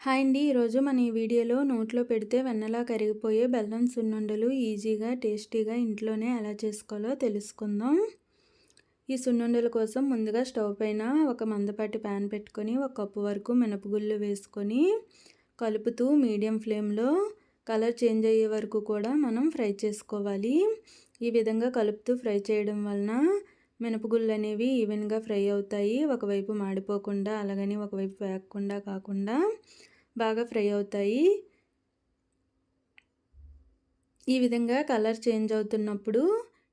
Hi అండి. ఈరోజు మన ఈ వీడియోలో నోట్లో పెడితే వెన్నలా కరిగిపోయే బెల్లం సున్నుండలు ఈజీగా టేస్టీగా ఇంట్లోనే ఎలా చేసుకోవాలో తెలుసుకుందాం. ఈ సున్నుండల కోసం ముందుగా స్టవ్ పైన ఒక మందపాటి ప్యాన్ పెట్టుకొని ఒక కప్పు వరకు మినపగుళ్ళు వేసుకొని కలుపుతూ మీడియం ఫ్లేమ్లో కలర్ చేంజ్ అయ్యే వరకు కూడా మనం ఫ్రై చేసుకోవాలి. ఈ విధంగా కలుపుతూ ఫ్రై చేయడం వలన మినపగుళ్ళు అనేవి ఈవెన్గా ఫ్రై అవుతాయి. ఒకవైపు మాడిపోకుండా అలాగని ఒకవైపు వేగకుండా కాకుండా బాగా ఫ్రై అవుతాయి. ఈ విధంగా కలర్ చేంజ్ అవుతున్నప్పుడు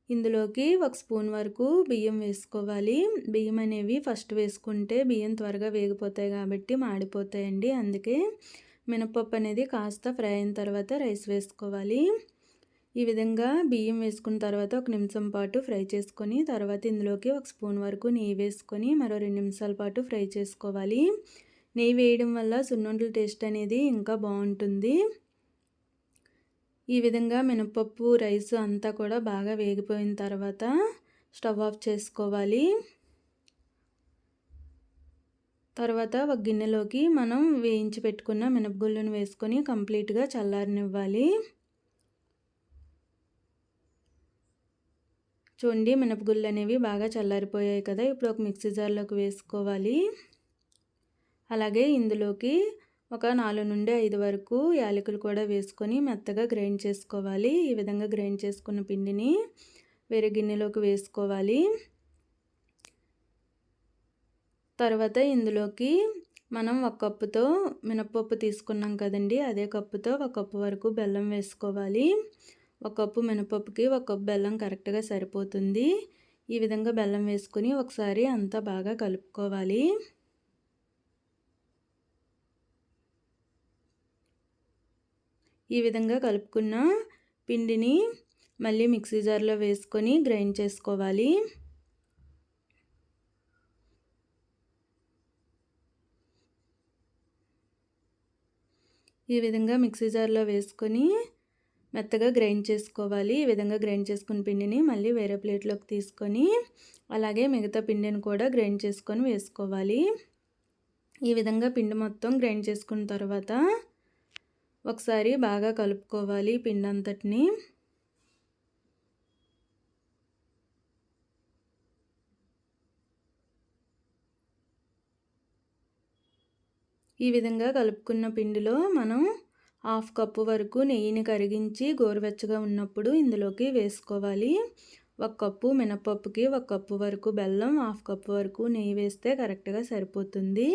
ఇందులోకి ఒక స్పూన్ వరకు బియ్యం వేసుకోవాలి. బియ్యం అనేవి ఫస్ట్ వేసుకుంటే బియ్యం త్వరగా వేగిపోతాయి కాబట్టి మాడిపోతాయండి. అందుకే మినపప్పు అనేది కాస్త ఫ్రై అయిన తర్వాత రైస్ వేసుకోవాలి. ఈ విధంగా బియ్యం వేసుకున్న తర్వాత ఒక నిమిషం పాటు ఫ్రై చేసుకొని తర్వాత ఇందులోకి ఒక స్పూన్ వరకు నెయ్యి వేసుకొని మరో రెండు నిమిషాల పాటు ఫ్రై చేసుకోవాలి. నెయ్యి వేయడం వల్ల సున్నుండల టేస్ట్ అనేది ఇంకా బాగుంటుంది. ఈ విధంగా మినపప్పు రైస్ అంతా కూడా బాగా వేగిపోయిన తర్వాత స్టవ్ ఆఫ్ చేసుకోవాలి. తర్వాత ఒక గిన్నెలోకి మనం వేయించి పెట్టుకున్న మినపగుళ్ళను వేసుకొని కంప్లీట్గా చల్లారనివ్వాలి. చూడండి మినపగుళ్ళు అనేవి బాగా చల్లారిపోయాయి కదా. ఇప్పుడు ఒక మిక్సీ జార్లోకి వేసుకోవాలి. అలాగే ఇందులోకి ఒక నాలుగు నుండి ఐదు వరకు యాలకులు కూడా వేసుకొని మెత్తగా గ్రైండ్ చేసుకోవాలి. ఈ విధంగా గ్రైండ్ చేసుకున్న పిండిని వేరే గిన్నెలోకి వేసుకోవాలి. తర్వాత ఇందులోకి మనం ఒక కప్పుతో మినప్పప్పు తీసుకున్నాం కదండి అదే కప్పుతో ఒక కప్పు వరకు బెల్లం వేసుకోవాలి. ఒక కప్పు మినపప్పుకి ఒక కప్పు బెల్లం కరెక్ట్గా సరిపోతుంది. ఈ విధంగా బెల్లం వేసుకుని ఒకసారి అంతా బాగా కలుపుకోవాలి. ఈ విధంగా కలుపుకున్న పిండిని మళ్ళీ మిక్సీ జార్లో వేసుకొని గ్రైండ్ చేసుకోవాలి. ఈ విధంగా మిక్సీ జార్లో వేసుకొని మెత్తగా గ్రైండ్ చేసుకోవాలి. ఈ విధంగా గ్రైండ్ చేసుకున్న పిండిని మళ్ళీ వేరే ప్లేట్లోకి తీసుకొని అలాగే మిగతా పిండిని కూడా గ్రైండ్ చేసుకొని వేసుకోవాలి. ఈ విధంగా పిండి మొత్తం గ్రైండ్ చేసుకున్న తర్వాత ఒకసారి బాగా కలుపుకోవాలి పిండి అంతటిని. ఈ విధంగా కలుపుకున్న పిండిలో మనం హాఫ్ కప్పు వరకు నెయ్యిని కరిగించి గోరువెచ్చగా ఉన్నప్పుడు ఇందులోకి వేసుకోవాలి. ఒక కప్పు మినపప్పుకి ఒక కప్పు వరకు బెల్లం హాఫ్ కప్పు వరకు నెయ్యి వేస్తే కరెక్ట్గా సరిపోతుంది.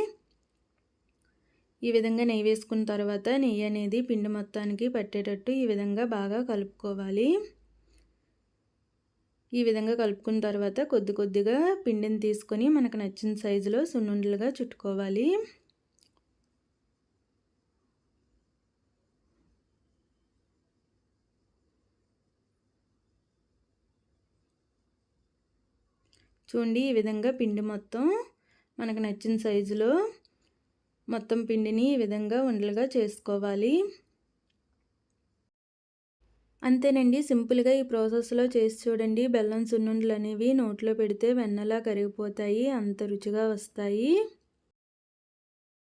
ఈ విధంగా నెయ్యి వేసుకున్న తర్వాత నెయ్యి అనేది పిండి మొత్తానికి పట్టేటట్టు ఈ విధంగా బాగా కలుపుకోవాలి. ఈ విధంగా కలుపుకున్న తర్వాత కొద్ది కొద్దిగా పిండిని తీసుకొని మనకు నచ్చిన సైజులో సున్నుండలుగా చుట్టుకోవాలి. చూడండి ఈ విధంగా పిండి మొత్తం మనకు నచ్చిన సైజులో మొత్తం పిండిని ఈ విధంగా ఉండలుగా చేసుకోవాలి. అంతేనండి సింపుల్గా ఈ ప్రాసెస్లో చేసి చూడండి. బెల్లం సున్నుండలు అనేవి నోట్లో పెడితే వెన్నలా కరిగిపోతాయి అంత రుచిగా వస్తాయి.